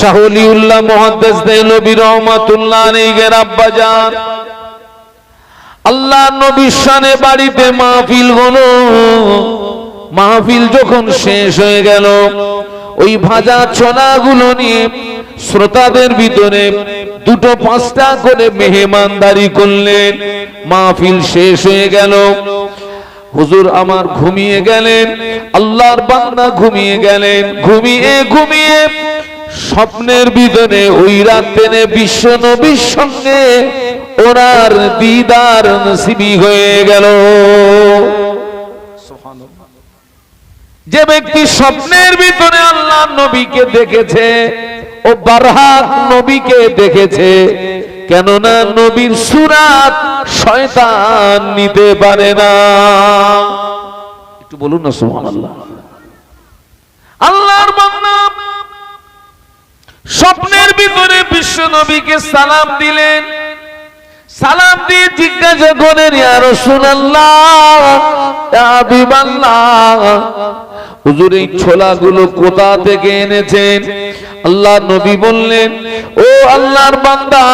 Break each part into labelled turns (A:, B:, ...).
A: শাহলিউল্লাহ মহাদ্দেশ দেহলবী রহমাতুল্লাহ আলাইহির আব্বাজান। আল্লাহ নবীর শানে বাড়িতে মাহফিল হলো। মাহফিল যখন শেষ হয়ে গেল, ওই ভাজা ছোলাগুলো নিয়ে শ্রোতাদের ভিতরে দুটো পাঁচটা করে মেহমানদারি করলেন। মাহফিল শেষ হয়ে গেল। হুজুর আমার ঘুমিয়ে গেলেন, আল্লাহর বান্দা ঘুমিয়ে গেলেন। ঘুমিয়ে ঘুমিয়ে স্বপ্নের ভিতরে ওই রাত্রে বিশ্ব নবীর সঙ্গে ওনার দিদার নসিবি হয়ে গেল। যে ব্যক্তি স্বপ্নের ভিতরে আল্লাহ নবীকে দেখেছে, ও বারহাত নবীকে দেখেছে, কেননা নবীর সুরাত শয়তান নিতে পারে না। একটু বলুন না সুবহানাল্লাহ আল্লাহর বান্দা স্বপ্নের ভিতরে বিশ্ব নবীকে সালাম দিলেন। সালাম দিয়ে জিজ্ঞাসা করেন হাবিবাল্লাহ, হুজুর, এই ছোলাগুলো কোথা থেকে এনেছেন? আল্লাহ নবী বললেন, ও আল্লাহর বান্দা,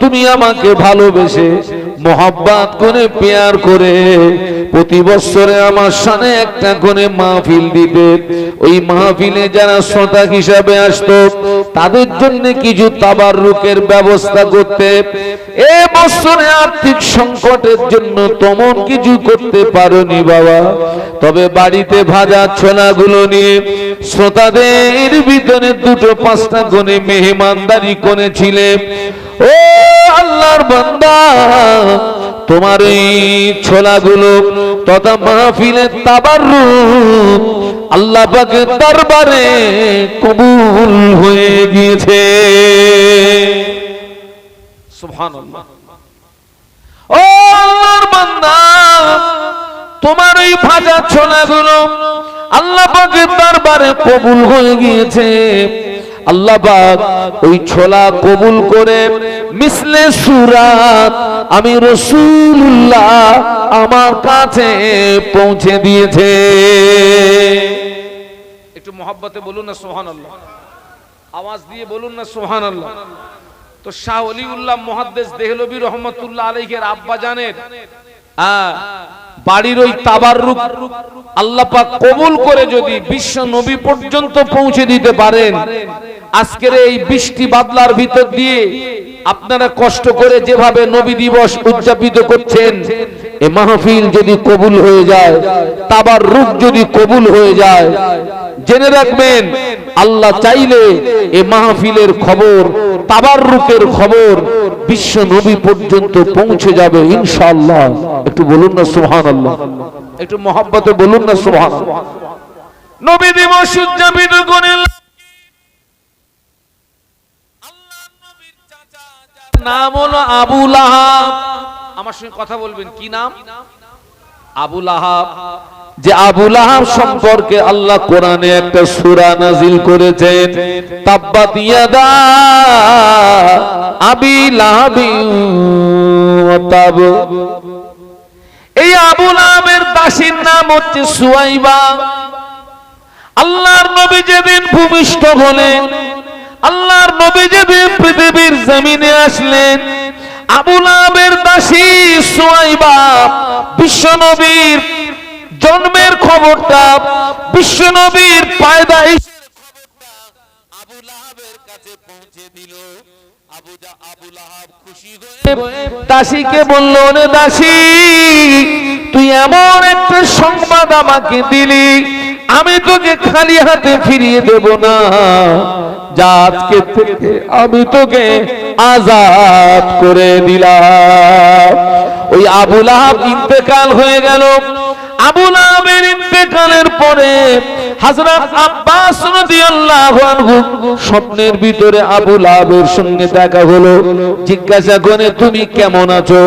A: তুমি আমাকে ভালোবেসে মোহাব্বাত করে পেয়ার করে প্রতি বছরে আমার সামনে একটা করে মাহফিল দিবে। ওই মাহফিলে যারা শ্রোতা হিসাবে আসতো, তাদের জন্য কিছু তাবার রুকের ব্যবস্থা করতে। এ বছরে আর্থিক সংকটের জন্য তেমন কিছু করতে পারোনি বাবা। তবে বাড়িতে ভাজা ছোলাগুলো নিয়ে শ্রোতাদের ভিতরে দুটো পাঁচটা কোণে মেহমানদারি করেছিলে ও আল্লাহর বান্দা, তোমার এই ছোলাগুলো তথা মাহফিলের তাবার আল্লাহ পাকের দরবারে কবুল হয়ে গিয়েছে। ও বান্দা, তোমার ওই ভাজা ছোলাগুলো আল্লাহ পাকের দরবারে কবুল হয়ে গিয়েছে। আল্লাহ পাক ওই ছোলা কবুল করে মিসলে সুরাত আমি রসুল্লাহ আমার কাছে পৌঁছে দিয়েছে। একটু মহব্বতে বলুন না সোহান আল্লাহ আওয়াজ দিয়ে বলুন না সোহান আল্লাহ তো শাহ অলিউল্লাহ মহাদ্দেশ দেহলবী রহমতুল্লাহ আলাইহের আব্বা জানের বাড়ির ওই তাবাররুক আল্লাহ পাক কবুল করে যদি বিশ্ব নবী পর্যন্ত পৌঁছে দিতে পারেন, আজকের এই বৃষ্টি বাদলার ভিতর দিয়ে আপনারা কষ্ট করে যেভাবে নবী দিবস উদযাপিত করছেন, এ মাহফিল যদি কবুল হয়ে যায় তাবার রূপ যদি কবুল হয়ে যায়, জেনে রাখবেন, আল্লাহ চাইলে এ মাহফিলের খবর তাবার রূপের খবর বিশ্ব নবী পর্যন্ত পৌঁছে যাবে, ইনশাআল্লাহ। একটু বলুন না সুহান আল্লাহ একটু মহাব্বতে বলুন না সুহান নবী দিবস উদযাপিত করেন নাম হলো আবু লাহাব। আমার সঙ্গে কথা বলবেন, কি নাম? আবু লাহাব। যে আবু লাহাব সম্পর্কে আল্লাহ কোরআনে একটা সূরা নাজিল করেছেন, তাব্বাত ইয়াদা আবি লাহাবি তাব। এই আবু লাহাবের দাসীর নাম হচ্ছে সুয়াইবা। আল্লাহর নবী যেদিন ভূমিষ্ঠ হলেন, আল্লাহর নবী যেদিন পৃথিবীর জমিনে আসলেন, আবুল আবের দাসী সুয়াইবা বিশ্ব নবীর জন্মের খবরটা বিশ্ব নবীর কাছে পৌঁছে দিল। খুশি দাসীকে বলল রে দাসী তুই এমন একটা সংবাদ আমাকে দিলি। আমি তোকে খালি হাতে ফিরিয়ে দেব না। যা আজকে থেকে আমি তোকে আজাদ করে দিলাম। ওই আবুল আহাব ইন্তেকাল হয়ে গেল। পরে স্বপ্নের ভিতরে আবুল আহাবের সঙ্গে দেখা হলো। জিজ্ঞাসা করে, তুমি কেমন আছো?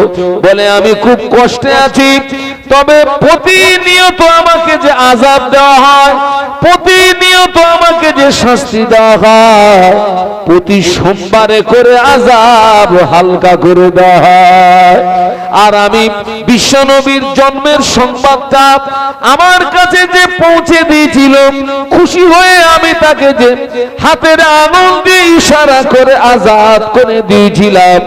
A: বলে, আমি খুব কষ্টে আছি। তবে প্রতিনিয়ত আমাকে যে আজাব দেওয়া হয়, প্রতিনিয়ত আমাকে যে শাস্তি দেওয়া হয়, প্রতি সোমবারে করে আজাব হালকা করে দেওয়া হয়। আর আমি বিশ্বনবীর জন্মের সংবাদটা আমার কাছে যে পৌঁছে দিয়েছিল খুশি হয়ে আমি তাকে যে হাতের আঙুল দিয়ে ইশারা করে আজাদ করে দিয়েছিলাম,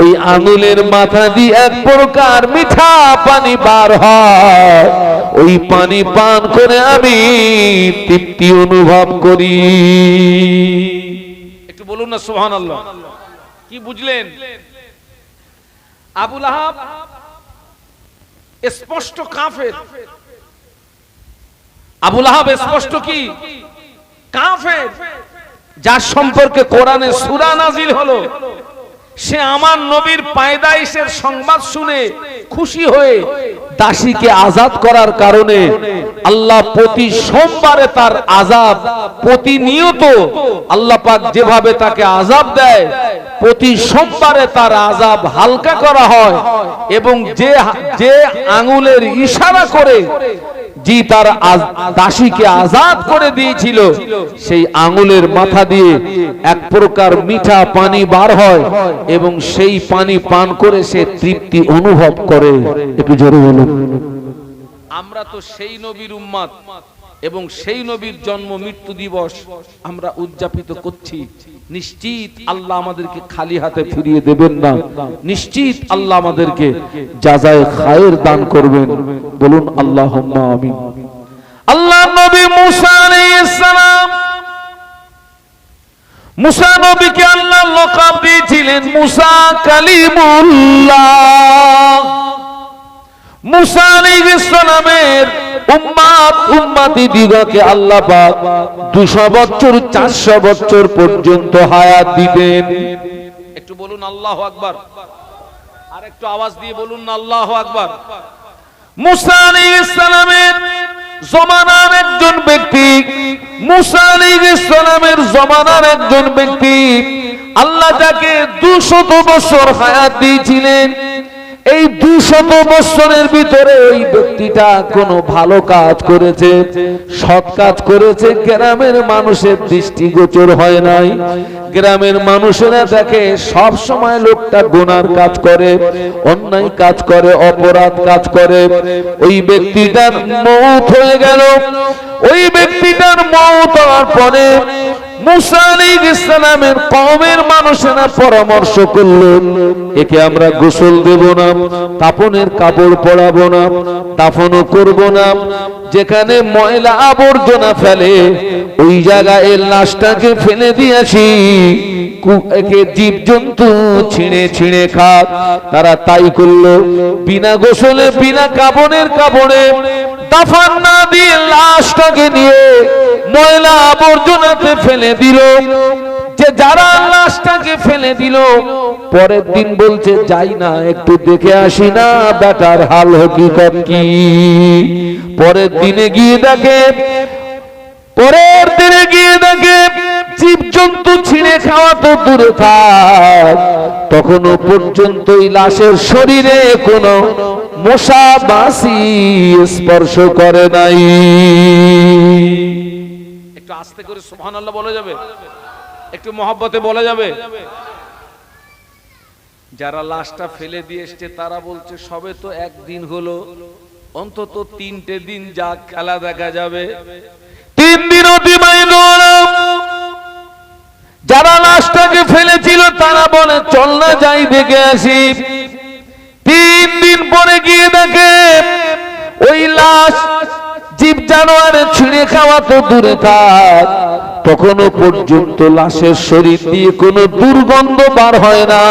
A: ওই আঙুলের মাথা দিয়ে এক প্রকার মিঠা পানি বার ওই পানি পান করে আমি তৃপ্তি অনুভব করি।
B: একটু বলুন না সুহান আল্লাহ কি বুঝলেন? আবুল আহাব স্পষ্ট কাফের। আবুল আহাব স্পষ্ট কি? কাফের। যার সম্পর্কে কোরআনে সুরা নাজিল হলো। সে আমার নবীর পায়দাইশের সংবাদ শুনে খুশি হয়ে
A: দাসীকে আজাদ করার কারণে আল্লাহ প্রতি সোমবারে তার আজাব প্রতিনিয়ত আল্লাহ পাক যেভাবে তাকে আজাব দেয়, প্রতি সোমবারে তার আজাব হালকা করা হয় এবং যে যে আঙুলের ইশারা করে জি তার দাসীকে আজাদ করে দিয়েছিল, সেই আঙুলের মাথা দিয়ে এক প্রকার মিঠা পানি বার হয় এবং সেই পানি পান করে সে তৃপ্তি অনুভব করে। একটু জোরে বলুন।
B: আমরা তো সেই নবীর উম্মাদ। এবং সেই নবীর জন্ম মৃত্যু দিবস আমরা উদযাপিত করছি। নিশ্চিত আল্লাহ আমাদেরকে খালি হাতে
A: ফিরিয়ে দেবেন না। নিশ্চিত আল্লাহ আমাদেরকে যাজায় খায়ের দান করবেন। বলুন আল্লাহ আমিন। আল্লাহ নবী মুসা নবীকে আল্লাহ লকাব দিয়েছিলেন, মুসা কালিমুল্লাহ। মুসা আলাইহিস সালামের উম্মাত, উম্মাতি দিগকে আল্লাহ পাক 200 বছর 400 বছর পর্যন্ত হায়াত দিবেন।
B: একটু বলুন আল্লাহ আকবার। আর একটু আওয়াজ দিয়ে বলুন না আকবার।
A: মুসা আলাইহিস সালামের জমানার একজন ব্যক্তি, মুসা জমানার একজন ব্যক্তি, আল্লাহ যাকে 200 বছর হায়াত দিয়েছিলেন। এই দুশত বছরের ভিতরে ওই ব্যক্তিটা কোনো ভালো কাজ করেছে, সৎ কাজ করেছে, গ্রামের মানুষের দৃষ্টিগোচর হয় নাই। গ্রামের মানুষেরা দেখে সব সময় লোকটা গুনার কাজ করে, অন্যায় কাজ করে, অপরাধ কাজ করে। ওই ব্যক্তিটার মৌত হয়ে গেল। ওই ব্যক্তিটার মৌত হওয়ার পরে ইসলামের কওমের মানুষেরা পরামর্শ একে আমরা গোসল দেব না, তাপনের কাপড় পরাবো না করব না। যেখানে ময়লা আবর্জনা ফেলে, ওই জায়গায় লাশটাকে ফেলে দিয়েছি। একে জীব জন্তু ছিঁড়ে ছিঁড়ে খাক তারা তাই করল, বিনা গোসলে, বিনা কাপড়ের কাপড়ে দাফন না দিয়ে লাশটাকে নিয়ে ময়লা আবর্জনাতে ফেলে দিল। যে যারা লাশটাকে ফেলে দিল, পরের দিন বলছে, যাই না, একটু দেখে আসি না বেটার হাল হকিকত কি? পরের দিনে গিয়ে দেখে, পরের দিনে গিয়ে দেখে জীব জন্তু ছিঁড়ে খাওয়া তো দূরে থাক। তখনও পর্যন্ত লাশের শরীরে কোনো মশা বাসি স্পর্শ করে নাই।
B: আস্তে করে সুবহান আল্লাহ বলা যাবে? একটু মহব্বতে বলা যাবে? যারা লাশটা ফেলে দিয়ে এসছে, তারা বলছে, সবে তো একদিন হলো, অন্তত তিনটে দিন যা খেলা দেখা যাবে।
A: তিন দিন অতিবাহিত যারা লাশটাকে ফেলেছিল, তারা বলে, চল না যাই দেখে আসি। তিন দিন পরে গিয়ে দেখে, ওই লাশ জীব জানোয়ারে ছিঁড়ে খাওয়া তো দূরে থাক। তখনও পর্যন্ত লাশের শরীর দিয়ে কোনো দুর্গন্ধ বার হয় না।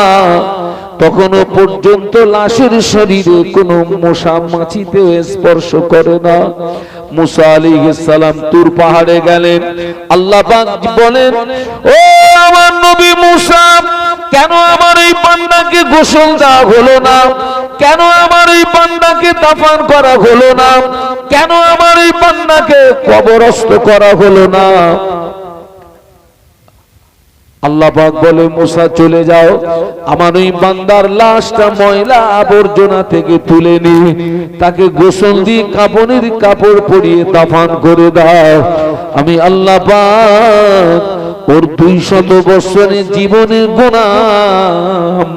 A: তখনও পর্যন্ত লাশের শরীরে কোনো মশা মাছিতে স্পর্শ করে না। মুসা আলী সালাম তুর পাহাড়ে গেলেন। আল্লাহ বলেন, ও আমার নবী মুসা কেন আমার এই পান্ডাকে গোসল দেওয়া হলো না? কেন আমার এই পান্ডাকে দাফান করা হলো না? কেন আমার এই পান্ডাকে কবরস্থ করা হলো না? আল্লাহ বলে, মুসা, চলে যাও। আমার ওই বান্দার লাশটা ময়লা আবর্জনা থেকে তুলে নি। তাকে গোসল দিয়ে কাপড়ের কাপড় পরিয়ে দাফান করে দাও। আমি আল্লাহ পাক ওর দুই শত বছরের জীবনের গোনা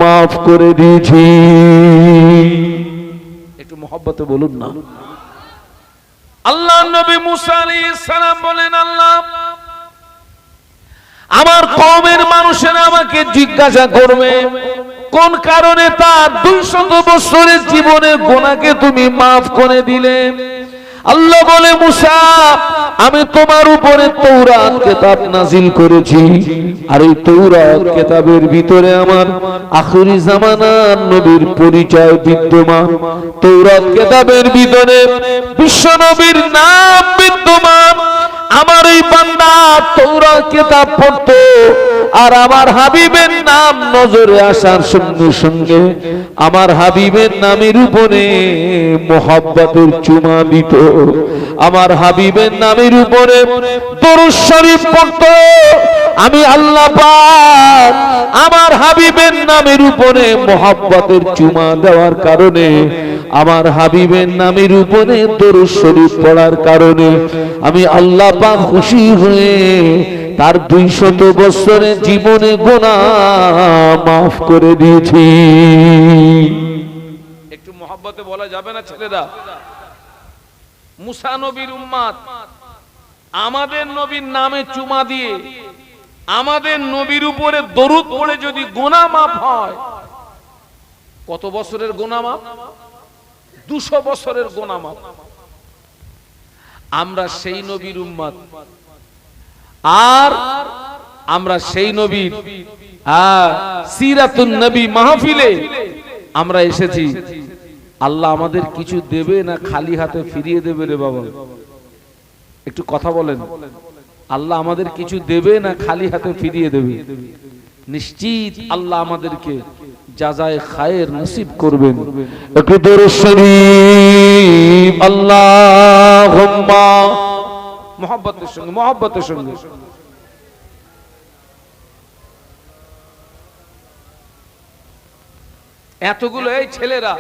A: মাফ করে দিয়েছি।
B: একটু মহব্বতে বলুন না। আল্লাহ নবী মুসা আলাইহিস সালাম বলেন, আল্লাহ,
A: আমার কমের মানুষেরা আমাকে জিজ্ঞাসা করবে, কোন কারণে তার দুই শত বছরের জীবনের গোনাকে তুমি মাফ করে দিলে? আল্লাহ বলে, মুসা, আমি তোমার উপরে তৌরাত কেতাব নাজিল করেছি। আর এই তৌরাত কেতাবের ভিতরে আমার আখরি জামানার নবীর পরিচয় বিদ্যমান। তৌরাত কেতাবের ভিতরে বিশ্ব নবীর নাম বিদ্যমান। আমার এই বান্দা তৌরা কেতাব পড়তো, আর আমার হাবিবের নাম নজরে আসার সঙ্গে সঙ্গে আমার হাবিবের নামের উপরে মোহাব্বতের চুমা দিত। আমার হাবিবের নামের উপরে শরীফ পড়তো। আমি আল্লাহ পাক আমার হাবিবের নামের উপরে মোহাব্বতের চুমা দেওয়ার কারণে, আমার হাবিবের নামের উপরে দরুদ শরীফ পড়ার কারণে আমি আল্লাহ পাক খুশি হয়ে তার দুই শত বছরের জীবনে গোনা মাফ করে দিয়েছি।
B: একটু মহব্বতে বলা যাবে না ছেলেরা? মুসা নবীর উম্মাদ, আমাদের নবীর নামে চুমা দিয়ে, আমাদের নবীর উপরে দরুদ পড়ে যদি গোনা মাপ হয়, কত বছরের গোনা মাপ দুশো বছরের গোনা মাপ আমরা সেই নবীর উম্মাদ আর আমরা সেই নবীর আহ, সিরাতুন নবী মাহফিলে আমরা এসেছি। আল্লাহ আমাদের কিছু দেবে না খালি হাতে ফিরিয়ে দেবে রে বাবা? একটু কথা বলেন। আল্লাহ আমাদের কিছু দেবে না খালি হাতে ফিরিয়ে দেবে? নিশ্চিত আল্লাহ আমাদেরকে যাজায় খায়ের নসিব করবেন।
A: একটু শরীফ
B: মহব্বতের সঙ্গে মহব্বতের সঙ্গে। এতগুলো এই ছেলেরা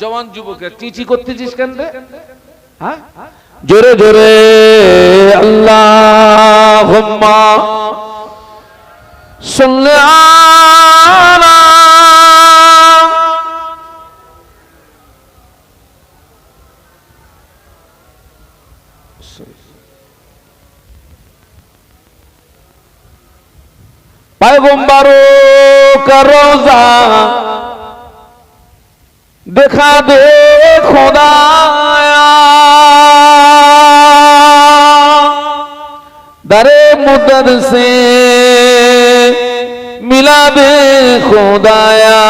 B: জওয়ান যুবকের চিচি করতেছিস কেন রে? হ্যাঁ?
A: জোরে জোরে। আল্লাহুম্মা। सुन आना का रोजा दिखा दे खुदा दरे मुदर से মিলাবে খোদায়া।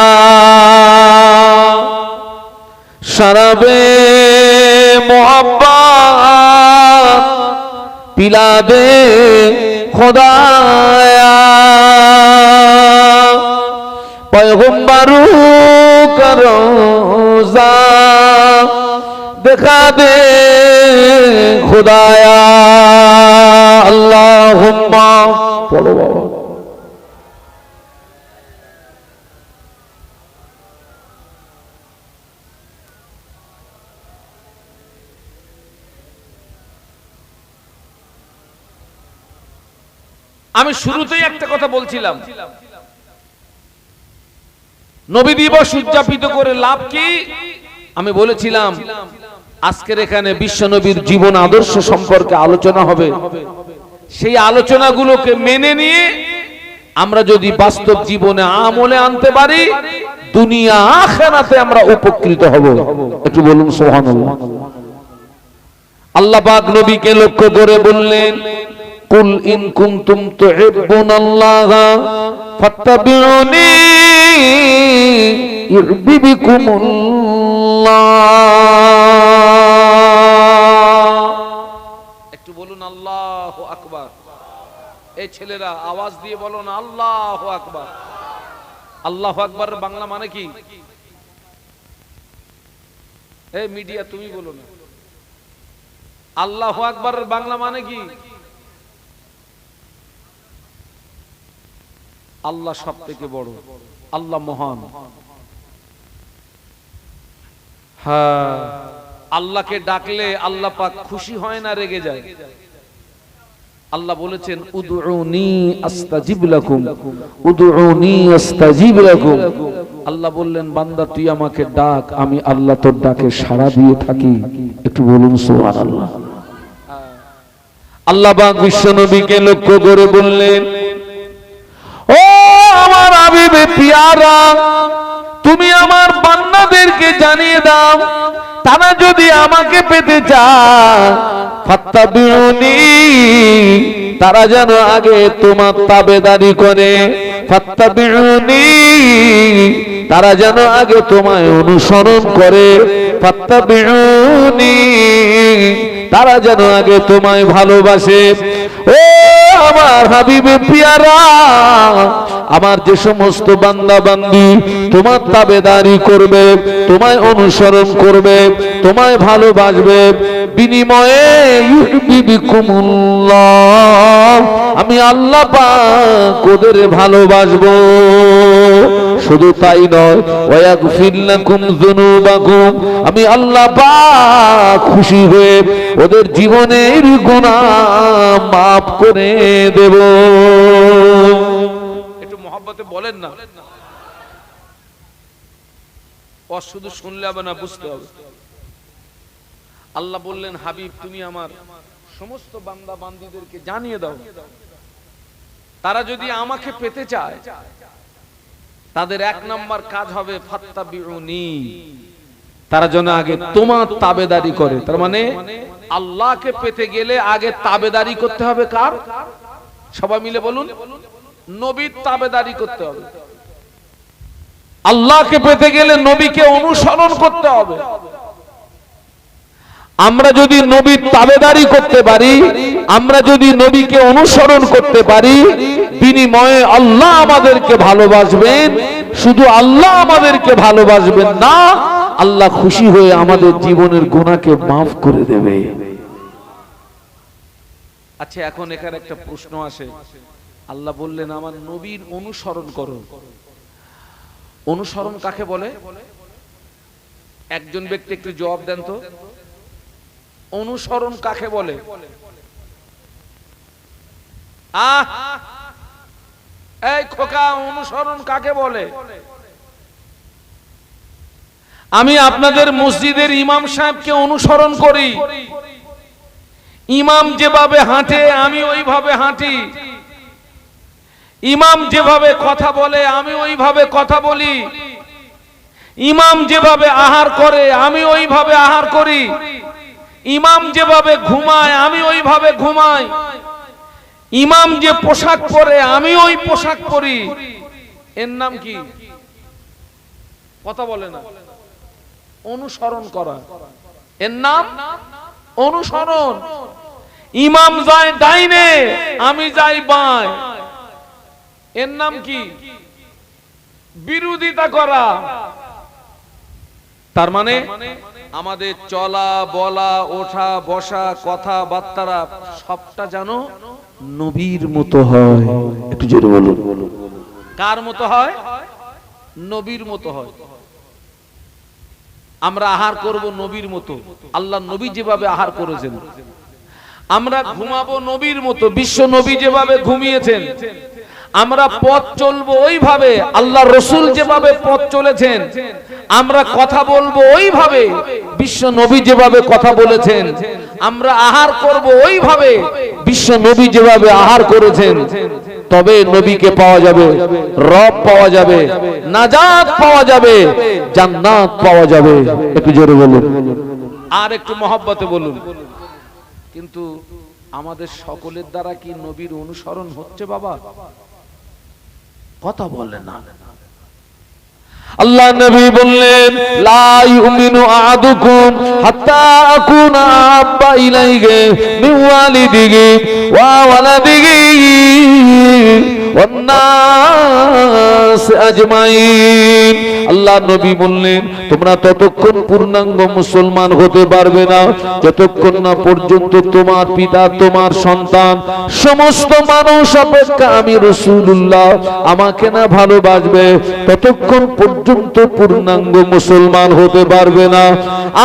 A: সারাবে মোহাম্মা পিলাবে খোদায়া। পয়গম্বারু করোজা দেখা দে খোদায়া। আল্লাহ পড়ো বাবা।
B: আমি শুরুতেই একটা কথা বলছিলাম। নবী দিবস উদযাপিত করে লাভ কি? আমি বলেছিলাম,
A: আজকের এখানে বিশ্ব নবীর জীবন আদর্শ সম্পর্কে আলোচনা হবে।
B: সেই আলোচনাগুলোকে মেনে নিয়ে
A: আমরা যদি বাস্তব জীবনে আমলে আনতে পারি, দুনিয়া আখেরাতে আমরা উপকৃত হব। একটু বলুন, সুবহানাল্লাহ। আল্লাহ পাক নবীকে লক্ষ্য করে বললেন কুল ইন কুনতুম তুহিব্বুনাল্লাহ ফাত্তাবিউনি ইউহিব্বিকুমুল্লাহ
B: একটু বলুন আল্লাহ আকবার। এই ছেলেরা আওয়াজ দিয়ে বলো না, আল্লাহ আকবার। আল্লাহ আকবার বাংলা মানে কি? এই মিডিয়া, তুমি বলো না। আল্লাহ আকবার বাংলা মানে কি? আল্লাহ সব থেকে বড়, আল্লাহ মহান। হ্যাঁ আল্লাহকে ডাকলে আল্লাহ পাক খুশি হয় না, রেগে যায়। আল্লাহ বলেছেন,
A: উদউনি আস্তাজিব লাকুম, উদউনি আস্তাজিব লাকুম। আল্লাহ বললেন, বান্দা, তুই আমাকে ডাক, আমি আল্লাহ তোর ডাকে সাড়া দিয়ে থাকি। একটু বলুন, সুবহানাল্লাহ। আল্লাহ পাক বিশ্ব নবীকে লক্ষ্য করে বললেন হাবিবে, পিয়ারা, তুমি আমার বান্নাদেরকে জানিয়ে দাও, তারা যদি আমাকে পেতে চায় তারা যেন আগে তোমার তাবেদারি করে তারা যেন আগে তোমায় অনুসরণ করে তারা যেন আগে তোমায় ভালোবাসে। ও আমার হাবিবে পিয়ারা, আমার যে সমস্ত বান্দা বান্দি তোমার তাবেদারি করবে, তোমায় অনুসরণ করবে, তোমায় ভালোবাসবে, বিনিময়ে। আমি আল্লাহ পাক ওদের ভালোবাসবো শুধু তাই নয় আমি আল্লাহ খুশি হয়ে ওদের জীবনের গুনাহ মাফ করে দেব।
B: একটু মহব্বতে বলেন না। শুধু শুনলে হবে না, বুঝতে হবে। আল্লাহ বললেন, হাবিব, তুমি আমার সমস্ত বান্দা বান্দিদেরকে জানিয়ে দাও। তারা যদি আমাকে পেতে চায়, তাদের এক নাম্বার কাজ হবে ফাত্তা বিউনি তারা যেন আগে তোমার তাবেদারি করে। তার মানে আল্লাহকে পেতে গেলে আগে তাবেদারি করতে হবে কার? সবাই মিলে বলুন, নবীর তাবেদারি করতে হবে। আল্লাহকে পেতে গেলে নবীকে অনুসরণ করতে হবে।
A: আমরা যদি নবীর তাবেদারি করতে পারি, আমরা যদি নবীকে অনুসরণ করতে পারি, বিনিময়ে আল্লাহ আমাদেরকে ভালোবাসবেন। শুধু আল্লাহ আমাদেরকে ভালোবাসবেন না, আল্লাহ খুশি হয়ে আমাদের জীবনের গুণাকে মাফ করে দেবে।
B: আচ্ছা এখন এখানে একটা প্রশ্ন আসে। আল্লাহ বললেন, আমার নবীর অনুসরণ করো। অনুসরণ কাকে বলে? একজন ব্যক্তি একটু জবাব দেন তো। অনুসরণ কাকে বলে? এই খোকা, অনুসরণ কাকে বলে? আমি আপনাদের মসজিদের ইমাম সাহেবকে অনুসরণ করি। ইমাম যেভাবে হাঁটে, আমি ওইভাবে হাঁটি। ইমাম যেভাবে কথা বলে, আমি ওইভাবে কথা বলি। ইমাম যেভাবে আহার করে, আমি ওইভাবে আহার করি। ইমাম যেভাবে ঘুমায়, আমি ওইভাবে ঘুমাই। ইমাম যে পোশাক পরে, আমি ওই পোশাক পরি। এর নাম কি? কথা বলে না। অনুসরণ করা। এর নাম? অনুসরণ। ইমাম যায় ডাইনে, আমি যাই বাঁয়। এর নাম কি? বিরোধিতা করা। তার মানে আমাদের চলা, বলা, ওঠা, বসা কথা বার্তারা সবটা জানো
A: নবীর মতো হয়। একটু জোরে বলুন।
B: কার মতো হয়? নবীর মতো হয়। আমরা আহার করব নবীর মতো। আল্লাহ নবী যেভাবে আহার করেছেন। আমরা ঘুমাবো নবীর মতো। বিশ্ব নবী যেভাবে ঘুমিয়েছেন। আমরা পথ চলবো ওইভাবে। আল্লাহ রসুল যেভাবে পথ চলেছেন। আমরা কথা বলব ওইভাবে। বিশ্ব নবী যেভাবে কথা বলেছেন। আমরা আহার করব ওইভাবে।
A: বিশ্ব নবী যেভাবে আহার করেছেন, তবে নবীকে পাওয়া যাবে, রব পাওয়া যাবে, নাজাত পাওয়া যাবে, জান্নাত পাওয়া যাবে। একটু জোরে বলুন।
B: আর একটু মহব্বতে বলুন। কিন্তু আমাদের সকলের দ্বারা কি নবীর অনুসরণ হচ্ছে বাবা? কথা বলে না।
A: আল্লাহ নবী বললেন, লা ইউমিনু আহাদুকুম হাত্তা আকুনা আব্বা ইলাইহি মিন ওয়ালিদিহি ওয়া ওয়ালাদিহি ওয়ান আজমাইন। আল্লাহ নবী বললেন, তোমরা ততক্ষণ পূর্ণাঙ্গ মুসলমান হতে পারবে না। যতক্ষণ না পর্যন্ত তোমার পিতা, তোমার সন্তান, সমস্ত মানুষ অপেক্ষা আমি রসুল্লাহ আমাকে না ভালোবাসবে, ততক্ষণ পর্যন্ত পূর্ণাঙ্গ মুসলমান হতে পারবে না।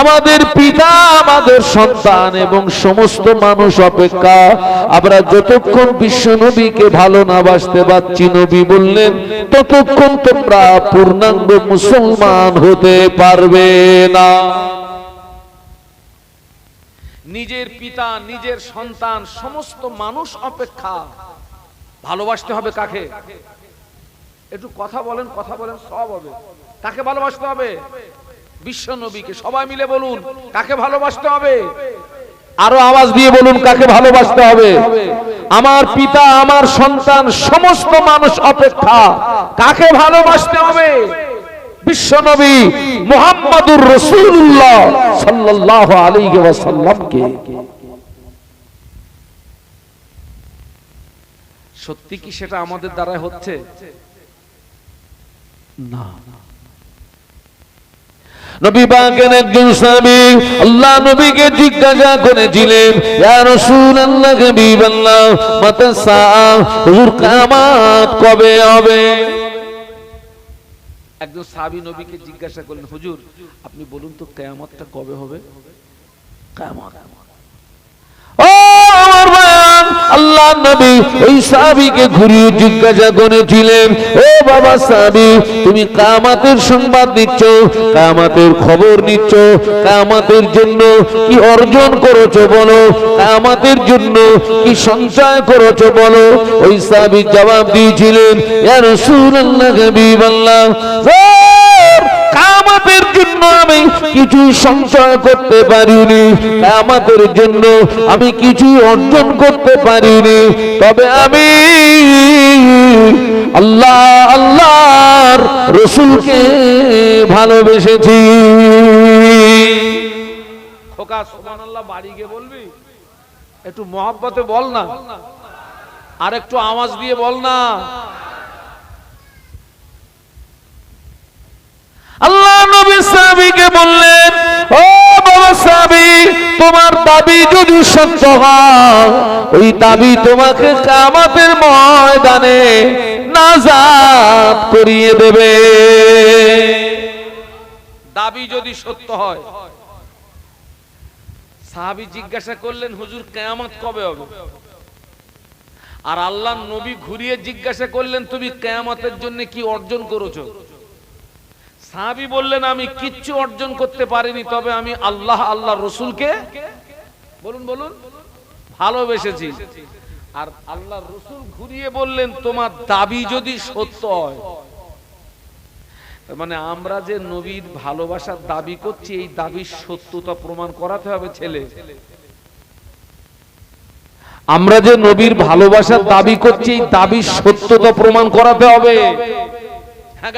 A: আমাদের পিতা, আমাদের সন্তান এবং সমস্ত মানুষ অপেক্ষা, আমরা যতক্ষণ বিশ্ব নবীকে ভালো না বাসতে পারছি, নবী বললেন, ততক্ষণ তোমরা পূর্ণাঙ্গ মুসলমান হতে পারবে না।
B: নিজের পিতা, নিজের সন্তান, সমস্ত মানুষ অপেক্ষা, ভালোবাসতে হবে কাকে? একটু কথা বলেন কথা বলেন সব হবে। কাকে ভালোবাসতে হবে? বিশ্ব নবীকে। সবাই মিলে বলুন কাকে ভালোবাসতে হবে?
A: আরও আওয়াজ দিয়ে বলুন কাকে ভালোবাসতে হবে? আমার পিতা আমার সন্তান সমস্ত মানুষ অপেক্ষা। কাকে ভালোবাসতে হবে? বিশ্ব নবী মোহাম্মদুর রসুল্লাহ সাল্লাল্লাহু আলাইহি ওয়াসাল্লামকে।
B: সত্যি কি সেটা আমাদের দ্বারা হচ্ছে?
A: না। নবী পাকের একজন সাহাবী আল্লাহ নবীকে জিজ্ঞাসা করেছিলেন, ইয়া রাসূলুল্লাহ, হাবিবাল্লাহ, মাতা সাআ, হুজুর কিয়ামত কবে হবে?
B: একজন সাহাবী নবীকে জিজ্ঞাসা করলেন, হুজুর, আপনি বলুন তো কেয়ামতটা কবে হবে?
A: কিয়ামত। ও আমার ভাইয়ান আল্লাহ নবী ওই সাহাবীকে ঘুরিয়ে জিজ্ঞাসা করেছিলেন, ও বাবা সাহাবী, তুমি কামাতের সংবাদ নিচ্ছ কামাতের খবর নিচ্ছ কামাতের জন্য কি অর্জন করেছ বলো কামাতের জন্য কি সঞ্চয় করেছ বলো? ওই সাহাবী জবাব দিয়েছিলেন, ইয়া রাসূলুল্লাহ হাবিবাল্লাহ কামাতের জন্য আমি কিছু সঞ্চয় করতে পারিনি। কামাতের জন্য আমি কিছু অর্জন করতে পারিনি। তবে আমি আল্লাহ, আল্লাহর রসুলকে ভালোবেসেছি।
B: বলবি? একটু মহব্বতে বল না। আর একটু আওয়াজ দিয়ে বল না।
A: আল্লাহ নবী সাহাবীকে বললেন, ও বাবা সাহাবী, তোমার দাবি যদি সত্য হয়, ওই দাবি তোমাকে কামাতের ময়দানে নাজাত করিয়ে দেবে।
B: দাবি যদি সত্য হয়, সাহাবী জিজ্ঞাসা করলেন, হুজুর, কেয়ামত কবে হবে? আর আল্লাহ নবী ঘুরিয়ে জিজ্ঞাসা করলেন, তুমি কেয়ামতের জন্য কি অর্জন করেছ? সাহাবী বললেন, আমি কিচ্ছু অর্জন করতে পারিনি, তবে আমি আল্লাহ আল্লাহ রসুলকে বলুন বলুন, ভালোবেসেছি। আর আল্লাহ রসুল ঘুরিয়ে বললেন, তোমার দাবি যদি সত্য হয় মানে আমরা যে নবীর ভালোবাসার দাবি করছি, এই দাবির সত্যতা প্রমাণ করাতে হবে ছেলে।
A: আমরা যে নবীর ভালোবাসার দাবি করছি, এই দাবির সত্যতা প্রমাণ করাতে হবে।
B: হ্যাঁ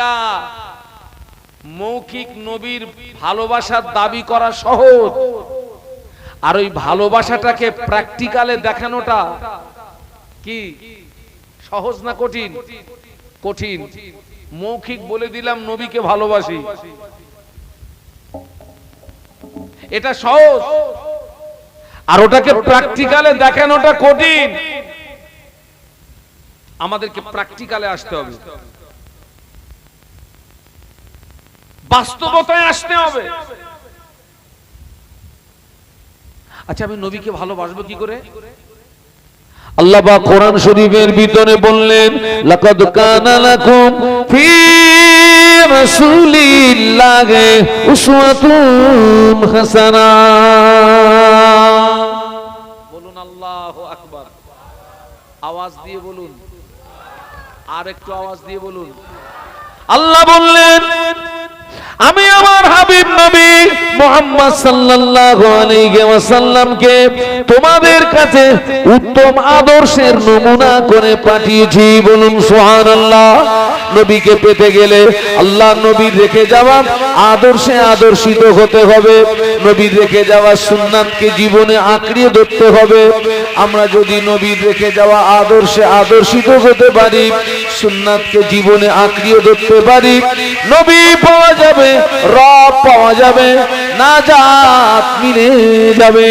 B: মৌখিক নবীর ভালোবাসার দাবি করা সহজ। আর ওই ভালোবাসাটাকে প্র্যাকটিক্যালে দেখানোটা কি? সহজ না কঠিন? কঠিন। মৌখিক বলে দিলাম নবীকে ভালোবাসি। এটা সহজ। আর ওটাকে প্র্যাকটিক্যালে দেখানোটা কঠিন। আমাদেরকে প্র্যাকটিক্যালে আসতে হবে। বাস্তবতায় আসতে হবে। আচ্ছা আমি নবীকে ভালোবাসবো কি করে?
A: আল্লাহ বা কোরআন শরীফের ভিতরে বললেন, লাকাদ কানা লাকুম ফি রাসূলিল্লাহি উসওয়াতুন হাসানা।
B: বলুন, আল্লাহ আকবার। আওয়াজ দিয়ে বলুন। আর একটু আওয়াজ দিয়ে বলুন।
A: আল্লাহ বললেন আমি আমার হাবিব নবী মোহাম্মদ সাল্লাল্লাহু আলাইহি ওয়াসাল্লামকে তোমাদের কাছে উত্তম আদর্শের নমুনা করে পাঠিয়েছি। বলুন, সুবহানাল্লাহ। নবীকে পেতে গেলে আল্লাহ নবীর রেখে যাওয়া আদর্শে আদর্শিত হতে হবে। নবীর রেখে যাওয়া সুন্নাতকে জীবনে আঁকড়িয়ে ধরতে হবে। আমরা যদি নবীর রেখে যাওয়া আদর্শে আদর্শিত হতে পারি সুন্নাতকে জীবনে আঁকড়িয়ে ধরতে পারি। নবী পাওয়া যাবে, রব পাওয়া যাবে না যাক মিলে যাবে।